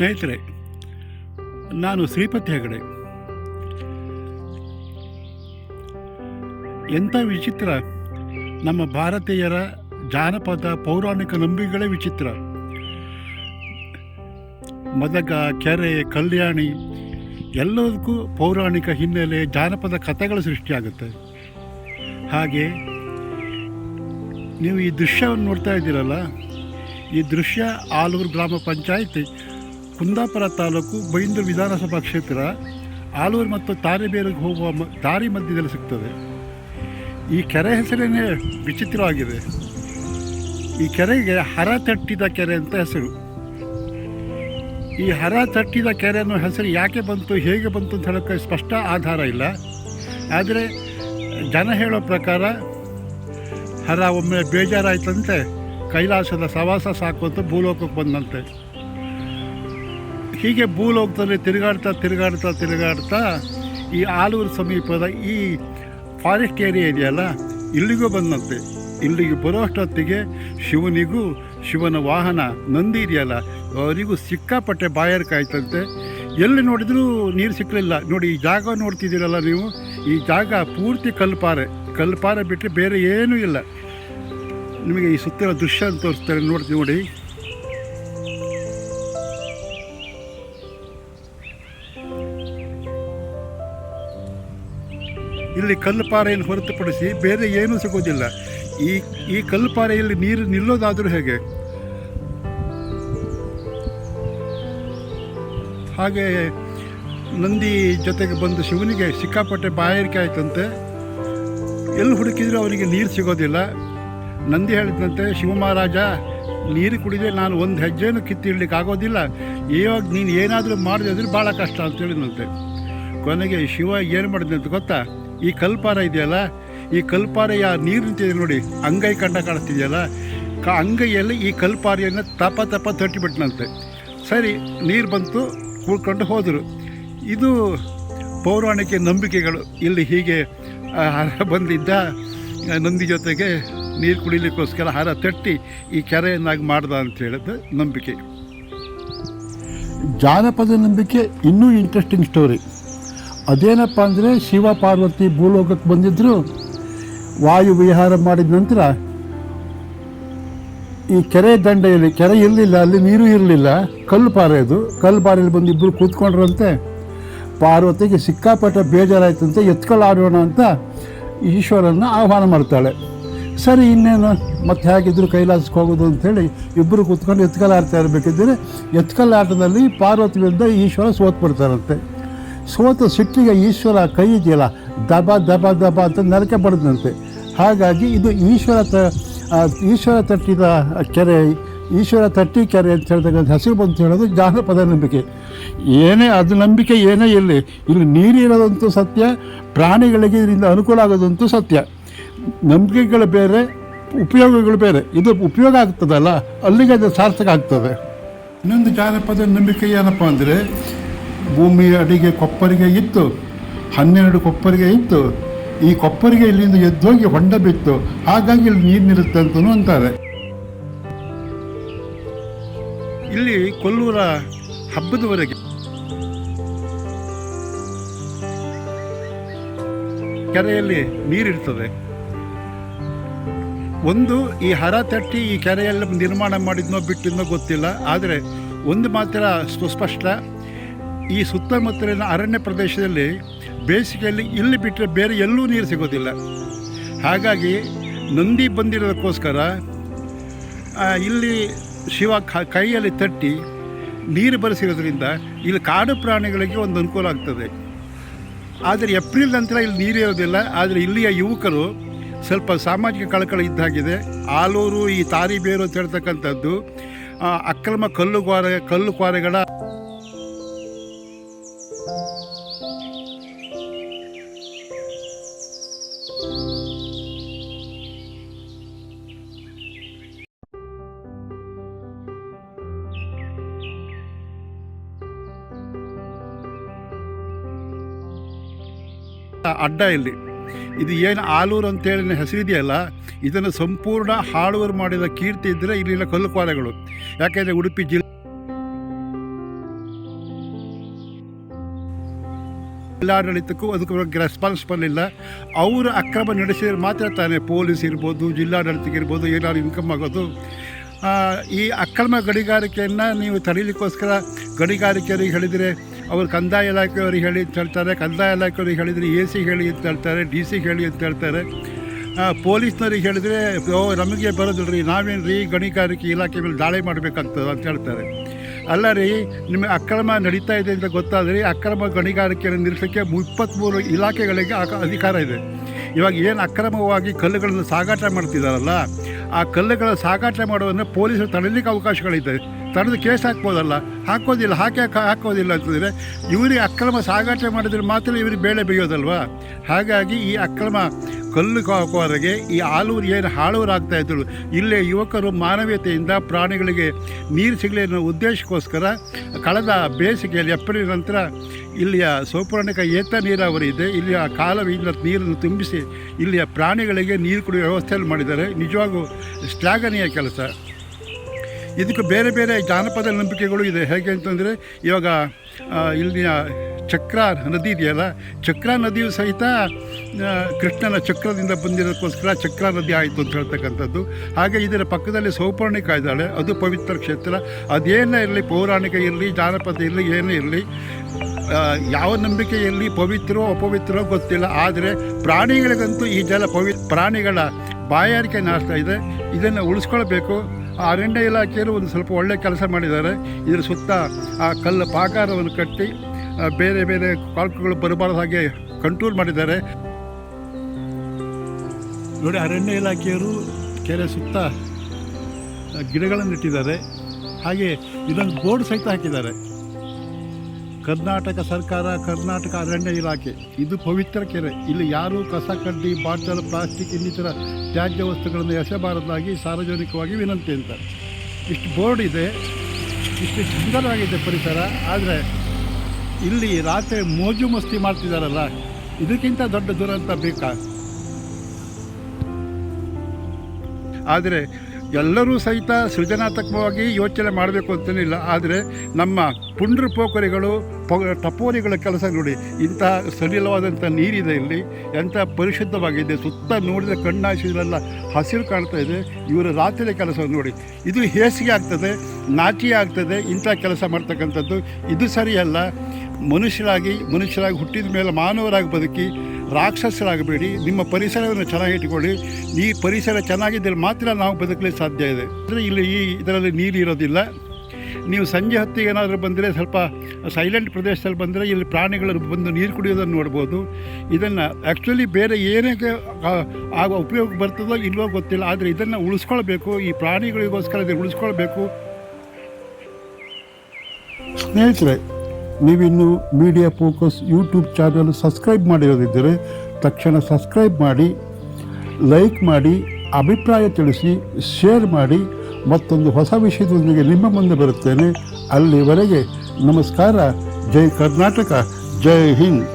ಸ್ನೇಹಿತರೆ, ನಾನು ಶ್ರೀಪತಿ ಹೆಗಡೆ. ಎಂಥ ವಿಚಿತ್ರ, ನಮ್ಮ ಭಾರತೀಯರ ಜಾನಪದ ಪೌರಾಣಿಕ ನಂಬಿಕೆಗಳೇ ವಿಚಿತ್ರ. ಮದಗ, ಕೆರೆ, ಕಲ್ಯಾಣಿ, ಎಲ್ಲದಕ್ಕೂ ಪೌರಾಣಿಕ ಹಿನ್ನೆಲೆ ಜಾನಪದ ಕಥೆಗಳು ಸೃಷ್ಟಿಯಾಗುತ್ತೆ. ಹಾಗೆ, ನೀವು ಈ ದೃಶ್ಯವನ್ನು ನೋಡ್ತಾ ಇದ್ದೀರಲ್ಲ? ಈ ದೃಶ್ಯ ಆಲೂರು ಗ್ರಾಮ ಪಂಚಾಯತಿ ಕುಂದಾಪುರ ತಾಲೂಕು ಬೈಂದೂರು ವಿಧಾನಸಭಾ ಕ್ಷೇತ್ರ, ಆಲೂರು ಮತ್ತು ತಾರೆಬೇರಿಗೆ ಹೋಗುವ ದಾರಿ ಮಧ್ಯದಲ್ಲಿ ಸಿಗ್ತದೆ. ಈ ಕೆರೆ ಹೆಸರೇನೇ ವಿಚಿತ್ರವಾಗಿದೆ. ಈ ಕೆರೆಗೆ ಹರ ತಟ್ಟಿದ ಕೆರೆ ಅಂತ ಹೆಸರು. ಈ ಹರ ತಟ್ಟಿದ ಕೆರೆ ಅನ್ನೋ ಹೆಸರು ಯಾಕೆ ಬಂತು, ಹೇಗೆ ಬಂತು ಅಂತ ಹೇಳೋಕ್ಕೆ ಸ್ಪಷ್ಟ ಆಧಾರ ಇಲ್ಲ. ಆದರೆ ಜನ ಹೇಳೋ ಪ್ರಕಾರ ಹರ ಒಮ್ಮೆ ಬೇಜಾರಾಯ್ತಂತೆ, ಕೈಲಾಸದ ಸವಾಸ ಸಾಕು ಅಂತ ಭೂಲೋಕಕ್ಕೆ ಬಂದಂತೆ. ಹೀಗೆ ಭೂಲೋಕದಲ್ಲಿ ತಿರುಗಾಡ್ತಾ ತಿರುಗಾಡ್ತಾ ತಿರುಗಾಡ್ತಾ ಈ ಆಲೂರು ಸಮೀಪದ ಈ ಫಾರೆಸ್ಟ್ ಏರಿಯಾ ಇದೆಯಲ್ಲ, ಇಲ್ಲಿಗೂ ಬಂದಂತೆ. ಇಲ್ಲಿಗೆ ಬರೋಷ್ಟೊತ್ತಿಗೆ ಶಿವನಿಗೂ ಶಿವನ ವಾಹನ ನಂದಿ ಇದೆಯಲ್ಲ, ಅವರಿಗೂ ಸಿಕ್ಕಾಪಟ್ಟೆ ಬಾಯರ್ ಕಾಯ್ತಂತೆ. ಎಲ್ಲಿ ನೋಡಿದರೂ ನೀರು ಸಿಕ್ಕಲಿಲ್ಲ ನೋಡಿ, ಈ ಜಾಗ ನೋಡ್ತಿದ್ದೀರಲ್ಲ ನೀವು? ಈ ಜಾಗ ಪೂರ್ತಿ ಕಲ್ಪಾರೆ. ಕಲ್ಪಾರೆ ಬಿಟ್ಟರೆ ಬೇರೆ ಏನೂ ಇಲ್ಲ. ನಿಮಗೆ ಈ ಸುತ್ತಿನ ದೃಶ್ಯ ಅಂತ ತೋರಿಸ್ತಾರೆ. ನೋಡ್ತೀವಿ ನೋಡಿ. ಇಲ್ಲಿ ಕಲ್ಲುಪಾರೆಯನ್ನು ಹೊರತುಪಡಿಸಿ ಬೇರೆ ಏನೂ ಸಿಗೋದಿಲ್ಲ ಈ ಈ ಕಲ್ಲುಪಾರೆಯಲ್ಲಿ ನೀರು ನಿಲ್ಲೋದಾದರೂ ಹೇಗೆ? ಹಾಗೆ ನಂದಿ ಜೊತೆಗೆ ಬಂದು ಶಿವನಿಗೆ ಸಿಕ್ಕಾಪಟ್ಟೆ ಬಾಯಾರಿಕೆ ಆಯ್ತಂತೆ. ಎಲ್ಲಿ ಹುಡುಕಿದ್ರು ಅವರಿಗೆ ನೀರು ಸಿಗೋದಿಲ್ಲ. ನಂದಿ ಹೇಳಿದಂತೆ ಶಿವಮಹಾರಾಜ ನೀರು ಕುಡಿದ್ರೆ ನಾನು ಒಂದು ಹೆಜ್ಜೆನೂ ಕಿತ್ತಿಡ್ಲಿಕ್ಕೆ ಆಗೋದಿಲ್ಲ. ಇವಾಗ ನೀನು ಏನಾದರೂ ಮಾಡಿದೆ ಅಂದರೆ ಭಾಳ ಕಷ್ಟ ಅಂತ ಹೇಳಿದಂತೆ. ಕೊನೆಗೆ ಶಿವ ಏನು ಮಾಡಿದೆ ಅಂತ ಗೊತ್ತಾ? ಈ ಕಲ್ಪಾರ ಇದೆಯಲ್ಲ? ಈ ಕಲ್ಪಾರೆಯ ನೀರು ನಿಂತಿದೆ ನೋಡಿ, ಅಂಗೈ ಕಂಡ ಕಾಣಿಸ್ತಿದೆಯಲ್ಲ? ಕ ಅಂಗೈಯಲ್ಲಿ ಈ ಕಲ್ಪಾರೆಯನ್ನು ತಪ ತಪ ತಟ್ಟಿಬಿಟ್ನಂತೆ. ಸರಿ, ನೀರು ಬಂತು, ಕೂಡ್ಕೊಂಡು ಹೋದರು. ಇದು ಪೌರಾಣಿಕ ನಂಬಿಕೆಗಳು. ಇಲ್ಲಿ ಹೀಗೆ ಹರ ಬಂದಿದ್ದ ನಂದಿ ಜೊತೆಗೆ ನೀರು ಕುಡಿಲಿಕ್ಕೋಸ್ಕರ ಹರ ತಟ್ಟಿ ಈ ಕೆರೆಯನ್ನಾಗಿ ಮಾಡ್ದ ಅಂತ ಹೇಳಿದ ನಂಬಿಕೆ. ಜಾನಪದ ನಂಬಿಕೆ ಇನ್ನೂ ಇಂಟ್ರೆಸ್ಟಿಂಗ್ ಸ್ಟೋರಿ ಅದೇನಪ್ಪ ಅಂದರೆ ಶಿವ ಪಾರ್ವತಿ ಭೂಲೋಕಕ್ಕೆ ಬಂದಿದ್ದರು ವಾಯು ವಿಹಾರ ಮಾಡಿದ ನಂತರ ಈ ಕೆರೆ ದಂಡೆಯಲ್ಲಿ, ಕೆರೆ ಇರಲಿಲ್ಲ, ಅಲ್ಲಿ ನೀರು ಇರಲಿಲ್ಲ, ಕಲ್ಲು ಪಾರೆ ಕಲ್ಲು ಪಾರೆಯಲ್ಲಿ ಬಂದು ಇಬ್ಬರು ಕೂತ್ಕೊಂಡ್ರಂತೆ, ಪಾರ್ವತಿಗೆ ಸಿಕ್ಕಾಪಟ್ಟೆ ಬೇಜಾರಾಯ್ತಂತೆ, ಎತ್ಕೊಳ್ಳಾಡೋಣ ಅಂತ ಈಶ್ವರನ ಆಹ್ವಾನ ಮಾಡ್ತಾಳೆ. ಸರಿ, ಇನ್ನೇನು? ಮತ್ತೆ ಹೇಗಿದ್ರು ಕೈಲಾಸಕ್ಕೆ ಹೋಗೋದು ಅಂಥೇಳಿ ಇಬ್ಬರು ಕೂತ್ಕೊಂಡು ಎತ್ಕಲಾಡ್ತಾ ಇರಬೇಕಿದ್ದರೆ ಎತ್ಕಲಾಟದಲ್ಲಿ ಪಾರ್ವತಿಯಿಂದ ಈಶ್ವರ ಸೋತ್ ಬಿಡ್ತಾರಂತೆ ಸೋತ ಸಿಟ್ಟಿಗೆ ಈಶ್ವರ ಕೈ ಇದೆಯಲ್ಲ ದಬ ದಬ ದಬ ಅಂತ ನರಕೆ ಬಡದಂತೆ. ಹಾಗಾಗಿ ಇದು ಈಶ್ವರ ತ ಈಶ್ವರ ತಟ್ಟಿದ ಕೆರೆ, ಈಶ್ವರ ತಟ್ಟಿ ಕೆರೆ ಅಂತ ಹೇಳ್ತಕ್ಕಂಥ ಹಸಿರು ಬಂತು ಹೇಳೋದು ಜಾನಪದ ನಂಬಿಕೆ. ಏನೇ, ಅದು ನಂಬಿಕೆ ಏನೇ ಇರಲಿ, ಇಲ್ಲಿ ನೀರಿರೋದಂತೂ ಸತ್ಯ, ಪ್ರಾಣಿಗಳಿಗೆ ಇದರಿಂದ ಅನುಕೂಲ ಆಗೋದಂತೂ ಸತ್ಯ. ನಂಬಿಕೆಗಳು ಬೇರೆ, ಉಪಯೋಗಗಳು ಬೇರೆ. ಇದು ಉಪಯೋಗ ಆಗ್ತದಲ್ಲ, ಅಲ್ಲಿಗೆ ಅದು ಸಾರ್ಥಕ ಆಗ್ತದೆ. ಇನ್ನೊಂದು ಜಾನಪದ ನಂಬಿಕೆ ಏನಪ್ಪ ಅಂದರೆ ಭೂಮಿ ಅಡಿಗೆ ಕೊಪ್ಪರಿಗೆ ಇತ್ತು, ಹನ್ನೆರಡು ಕೊಪ್ಪರಿಗೆ ಇತ್ತು. ಈ ಕೊಪ್ಪರಿಗೆ ಇಲ್ಲಿಂದ ಎದ್ದೋಗಿ ಹೊಂಡ ಬಿತ್ತು. ಹಾಗಾಗಿ ಇಲ್ಲಿ ನೀರು ನಿಲ್ಲುತ್ತೆ ಅಂತಲೂ ಅಂತಾರೆ. ಇಲ್ಲಿ ಕೊಲ್ಲೂರ ಹಬ್ಬದವರೆಗೆ ಕೆರೆಯಲ್ಲಿ ನೀರಿರ್ತದೆ. ಒಂದು ಈ ಹರ ತಟ್ಟಿ ಈ ಕೆರೆಯಲ್ಲಿ ನಿರ್ಮಾಣ ಮಾಡಿದ್ನೋ ಬಿಟ್ಟಿದ್ನೋ ಗೊತ್ತಿಲ್ಲ. ಆದರೆ ಒಂದು ಮಾತ್ರ ಸುಸ್ಪಷ್ಟ ಈ ಸುತ್ತಮುತ್ತಲಿನ ಅರಣ್ಯ ಪ್ರದೇಶದಲ್ಲಿ ಬೇಸಿಗೆಯಲ್ಲಿ ಇಲ್ಲಿ ಬಿಟ್ಟರೆ ಬೇರೆ ಎಲ್ಲೂ ನೀರು ಸಿಗೋದಿಲ್ಲ. ಹಾಗಾಗಿ ನಂದಿ ಬಂದಿರೋದಕ್ಕೋಸ್ಕರ ಇಲ್ಲಿ ಶಿವ ಕೈಯಲ್ಲಿ ತಟ್ಟಿ ನೀರು ಬರೆಸಿರೋದ್ರಿಂದ ಇಲ್ಲಿ ಕಾಡು ಪ್ರಾಣಿಗಳಿಗೆ ಒಂದು ಅನುಕೂಲ ಆಗ್ತದೆ. ಆದರೆ ಏಪ್ರಿಲ್ ನಂತರ ಇಲ್ಲಿ ನೀರು ಇರೋದಿಲ್ಲ. ಆದರೆ ಇಲ್ಲಿಯ ಯುವಕರು ಸ್ವಲ್ಪ ಸಾಮಾಜಿಕ ಕಳಕಳಿ ಇದ್ದಾಗಿದೆ. ಆಲೂರು, ಈ ತಾರಿಬೇರು ಅಂತ ಹೇಳ್ತಕ್ಕಂಥದ್ದು ಅಕ್ರಮ ಕಲ್ಲು ಕ್ವಾರೆ ಅಡ್ಡ ಇಲ್ಲಿ. ಇದು ಏನು ಆಲೂರು ಅಂತೇಳಿ ಹೆಸರಿದೆಯಲ್ಲ ಇದನ್ನು ಸಂಪೂರ್ಣ ಹಾಳೂರು ಮಾಡಿದ ಕೀರ್ತಿ ಇದ್ದರೆ ಇಲ್ಲಿನ ಕಲ್ಲು ಕ್ವಾರೆಗಳು ಯಾಕೆಂದರೆ ಉಡುಪಿ ಜಿಲ್ಲೆ ಜಿಲ್ಲಾಡಳಿತಕ್ಕೂ ಅದಕ್ಕೆ ರೆಸ್ಪಾನ್ಸ್ ಬರಲಿಲ್ಲ. ಅವರು ಅಕ್ರಮ ನಡೆಸಿದ್ರೆ ಮಾತ್ರ ತಾನೇ ಪೊಲೀಸ್ ಇರ್ಬೋದು, ಜಿಲ್ಲಾಡಳಿತಕ್ಕೆ ಇರ್ಬೋದು, ಏನಾದ್ರು ಇನ್ಕಮ್ ಆಗೋದು. ಈ ಅಕ್ರಮ ಗಣಿಗಾರಿಕೆಯನ್ನು ನೀವು ತಡೀಲಿಕ್ಕೋಸ್ಕರ ಗಣಿಗಾರಿಕೆಯವರಿಗೆ ಹೇಳಿದರೆ ಅವರು ಕಂದಾಯ ಇಲಾಖೆಯವರಿಗೆ ಹೇಳಿ ಅಂತ ಹೇಳ್ತಾರೆ. ಕಂದಾಯ ಇಲಾಖೆಯವ್ರಿಗೆ ಹೇಳಿದರೆ ಎ ಸಿ ಹೇಳಿ ಅಂತ ಹೇಳ್ತಾರೆ, ಡಿ ಸಿ ಹೇಳಿ ಅಂತ ಹೇಳ್ತಾರೆ. ಪೊಲೀಸ್ನವ್ರಿಗೆ ಹೇಳಿದರೆ, ಓ, ನಮಗೆ ಬರೋದಿಲ್ಲ ರೀ, ನಾವೇನು ರೀ, ಗಣಿಗಾರಿಕೆ ಇಲಾಖೆ ಮೇಲೆ ದಾಳಿ ಮಾಡಬೇಕಾಗ್ತದೆ ಅಂತ ಹೇಳ್ತಾರೆ. ಅಲ್ಲ ರೀ ನಿಮಗೆ ಅಕ್ರಮ ನಡೀತಾ ಇದೆ ಅಂತ ಗೊತ್ತಾದರೆ ಅಕ್ರಮ ಗಣಿಗಾರಿಕೆಯನ್ನು ನಿಲ್ಲಿಸೋಕ್ಕೆ ಇಪ್ಪತ್ತ್ಮೂರು ಇಲಾಖೆಗಳಿಗೆ ಅಧಿಕಾರ ಇದೆ. ಇವಾಗ ಏನು ಅಕ್ರಮವಾಗಿ ಕಲ್ಲುಗಳನ್ನು ಸಾಗಾಟ ಮಾಡ್ತಿದ್ದಾರಲ್ಲ ಆ ಕಲ್ಲುಗಳ ಸಾಗಾಟ ಮಾಡುವುದನ್ನು ಪೊಲೀಸರು ತಡೆಯಲಿಕ್ಕೆ ಅವಕಾಶಗಳಿದೆ. ತಡೆದು ಕೇಸ್ ಹಾಕ್ಬೋದಲ್ಲ? ಹಾಕೋದಿಲ್ಲ, ಹಾಕಿ ಹಾಕೋದಿಲ್ಲ ಅಂತಂದರೆ ಇವರಿಗೆ ಅಕ್ರಮ ಸಾಗಾಟ ಮಾಡಿದ್ರೆ ಮಾತ್ರ ಇವ್ರಿಗೆ ಬೇಳೆ ಬೇಯೋದಲ್ವ? ಹಾಗಾಗಿ ಈ ಅಕ್ರಮ ಕಲ್ಲು ಹಾಕುವವರೆಗೆ ಈ ಆಲೂರು ಏನು ಹಾಳೂರಾಗ್ತಾ ಇದ್ದರು ಇಲ್ಲೇ ಯುವಕರು ಮಾನವೀಯತೆಯಿಂದ ಪ್ರಾಣಿಗಳಿಗೆ ನೀರು ಸಿಗಲಿ ಅನ್ನೋ ಉದ್ದೇಶಕ್ಕೋಸ್ಕರ ಕಳೆದ ಬೇಸಿಗೆಯಲ್ಲಿ, ಏಪ್ರಿಲ್ ನಂತರ ಇಲ್ಲಿಯ ಸೌಪರ್ಣಿಕ ಏತ ನೀರಾವರಿ ಇದೆ. ಇಲ್ಲಿಯ ಕಾಲುವೆಯಿಂದ ನೀರನ್ನು ತುಂಬಿಸಿ ಇಲ್ಲಿಯ ಪ್ರಾಣಿಗಳಿಗೆ ನೀರು ಕುಡಿಯುವ ವ್ಯವಸ್ಥೆಯಲ್ಲಿ ಮಾಡಿದ್ದಾರೆ. ನಿಜವಾಗೂ ಶ್ಲಾಘನೀಯ ಕೆಲಸ. ಇದಕ್ಕೆ ಬೇರೆ ಬೇರೆ ಜಾನಪದ ನಂಬಿಕೆಗಳು ಇದೆ. ಹೇಗೆ ಅಂತಂದರೆ ಇವಾಗ ಇಲ್ಲಿನ ಚಕ್ರ ನದಿ ಇದೆಯಲ್ಲ, ಚಕ್ರ ನದಿಯು ಸಹಿತ ಕೃಷ್ಣನ ಚಕ್ರದಿಂದ ಬಂದಿರೋದಕ್ಕೋಸ್ಕರ ಚಕ್ರ ನದಿ ಆಯಿತು ಅಂತ ಹೇಳ್ತಕ್ಕಂಥದ್ದು. ಹಾಗೆ ಇದರ ಪಕ್ಕದಲ್ಲಿ ಸೌಪರ್ಣಿಕ ಇದ್ದಾಳೆ ಅದು ಪವಿತ್ರ ಕ್ಷೇತ್ರ. ಅದೇನೇ ಇರಲಿ, ಪೌರಾಣಿಕ ಇರಲಿ, ಜಾನಪದ ಇರಲಿ, ಏನೇ ಇರಲಿ ಯಾವ ನಂಬಿಕೆಯಲ್ಲಿ ಪವಿತ್ರೋ ಅಪವಿತ್ರೋ ಗೊತ್ತಿಲ್ಲ. ಆದರೆ ಪ್ರಾಣಿಗಳಿಗಂತೂ ಈ ಜಲ ಪವಿ, ಪ್ರಾಣಿಗಳ ಬಾಯಾರಿಕೆ ನಾಶ ಇದೆ. ಇದನ್ನು ಉಳಿಸ್ಕೊಳ್ಬೇಕು. ಅರಣ್ಯ ಇಲಾಖೆಯವರು ಒಂದು ಸ್ವಲ್ಪ ಒಳ್ಳೆ ಕೆಲಸ ಮಾಡಿದ್ದಾರೆ. ಇದರ ಸುತ್ತ ಆ ಕಲ್ಲು ಪಾಕಾರವನ್ನು ಕಟ್ಟಿ ಬೇರೆ ಬೇರೆ ಕಾಲ್ಕುಗಳು ಬರಬಾರ್ದು ಹಾಗೆ ಕಂಟ್ರೋಲ್ ಮಾಡಿದ್ದಾರೆ. ನೋಡಿ, ಅರಣ್ಯ ಇಲಾಖೆಯವರು ಕೆರೆ ಸುತ್ತ ಗಿಡಗಳನ್ನು ಇಟ್ಟಿದ್ದಾರೆ ಹಾಗೆ ಇದೊಂದು ಬೋರ್ಡ್ ಸಹಿತ ಹಾಕಿದ್ದಾರೆ. ಕರ್ನಾಟಕ ಸರ್ಕಾರ, ಕರ್ನಾಟಕ ಅರಣ್ಯ ಇಲಾಖೆ. ಇದು ಪವಿತ್ರ ಕೆರೆ. ಇಲ್ಲಿ ಯಾರೂ ಕಸ ಕಡ್ಡಿ, ಬಾಟಲ್, ಪ್ಲಾಸ್ಟಿಕ್, ಇನ್ನಿತರ ತ್ಯಾಜ್ಯ ವಸ್ತುಗಳನ್ನು ಎಸೆಬಾರದಾಗಿ ಸಾರ್ವಜನಿಕವಾಗಿ ವಿನಂತಿ ಅಂತ. ಇಷ್ಟು ಬೋರ್ಡ್ ಇದೆ. ಇಷ್ಟು ಸುಂದರವಾಗಿದೆ ಪರಿಸರ. ಆದರೆ ಇಲ್ಲಿ ರಾತ್ರಿ ಮೋಜು ಮಸ್ತಿ ಮಾಡ್ತಿದ್ದಾರಲ್ಲ ಇದಕ್ಕಿಂತ ದೊಡ್ಡ ದುರಂತ ಬೇಕಾ? ಆದರೆ ಎಲ್ಲರೂ ಸಹಿತ ಸೃಜನಾತ್ಮಕವಾಗಿ ಯೋಚನೆ ಮಾಡಬೇಕು ಅಂತೇನಿಲ್ಲ. ಆದರೆ ನಮ್ಮ ಪುಂಡ್ರ ಪೋಖರಿಗಳು ಟಪೋರಿಗಳ ಕೆಲಸ ನೋಡಿ ಇಂತಹ ಸಡಿಲವಾದಂಥ ನೀರಿದೆ ಇಲ್ಲಿ, ಎಂಥ ಪರಿಶುದ್ಧವಾಗಿದೆ. ಸುತ್ತ ನೋಡಿದ ಕಣ್ಣಾಶಿಗಳೆಲ್ಲ ಹಸಿರು ಕಾಣ್ತಾ ಇದೆ. ಇವರ ರಾತ್ರಿಯ ಕೆಲಸ ನೋಡಿ. ಇದು ಹೇಸಿಗೆ ಆಗ್ತದೆ ನಾಟಿ ಆಗ್ತದೆ, ಇಂಥ ಕೆಲಸ ಮಾಡ್ತಕ್ಕಂಥದ್ದು. ಇದು ಸರಿಯಲ್ಲ. ಮನುಷ್ಯರಾಗಿ ಮನುಷ್ಯರಾಗಿ ಹುಟ್ಟಿದ ಮೇಲೆ ಮಾನವರಾಗಿ ಬದುಕಿ ರಾಕ್ಷಸರಾಗಬೇಡಿ, ನಿಮ್ಮ ಪರಿಸರವನ್ನು ಚೆನ್ನಾಗಿ ಇಟ್ಕೊಳ್ಳಿ ಈ ಪರಿಸರ ಚೆನ್ನಾಗಿದ್ದರೆ ಮಾತ್ರ ನಾವು ಬದುಕಲಿಕ್ಕೆ ಸಾಧ್ಯ ಇದೆ. ಅಂದರೆ ಇಲ್ಲಿ ಈ ಇದರಲ್ಲಿ ನೀರು ಇರೋದಿಲ್ಲ. ನೀವು ಸಂಜೆ ಹೊತ್ತಿಗೆ ಏನಾದರೂ ಬಂದರೆ ಸ್ವಲ್ಪ ಸೈಲೆಂಟ್ ಪ್ರದೇಶದಲ್ಲಿ ಬಂದರೆ ಇಲ್ಲಿ ಪ್ರಾಣಿಗಳು ಬಂದು ನೀರು ಕುಡಿಯೋದನ್ನು ನೋಡ್ಬೋದು. ಇದನ್ನು ಆ್ಯಕ್ಚುಲಿ ಬೇರೆ ಏನಕ್ಕೆ ಆಗ ಉಪಯೋಗ ಬರ್ತದೋ ಇಲ್ವೋ ಗೊತ್ತಿಲ್ಲ. ಆದರೆ ಇದನ್ನು ಉಳಿಸ್ಕೊಳ್ಬೇಕು. ಈ ಪ್ರಾಣಿಗಳಿಗೋಸ್ಕರ ಇದನ್ನು ಉಳಿಸ್ಕೊಳ್ಬೇಕು. ಸ್ನೇಹಿತರೆ ನೀವಿನ್ನು media focus YouTube channel subscribe ಮಾಡಿರೋದಿದ್ದರೆ ತಕ್ಷಣ ಸಬ್ಸ್ಕ್ರೈಬ್ ಮಾಡಿ ಲೈಕ್ ಮಾಡಿ, ಅಭಿಪ್ರಾಯ ತಿಳಿಸಿ ಶೇರ್ ಮಾಡಿ, ಮತ್ತೊಂದು ಹೊಸ ವಿಷಯದೊಂದಿಗೆ ನಿಮ್ಮ ಮುಂದೆ ಬರುತ್ತೇನೆ. ಅಲ್ಲಿವರೆಗೆ ನಮಸ್ಕಾರ. ಜೈ ಕರ್ನಾಟಕ. ಜೈ ಹಿಂದ್.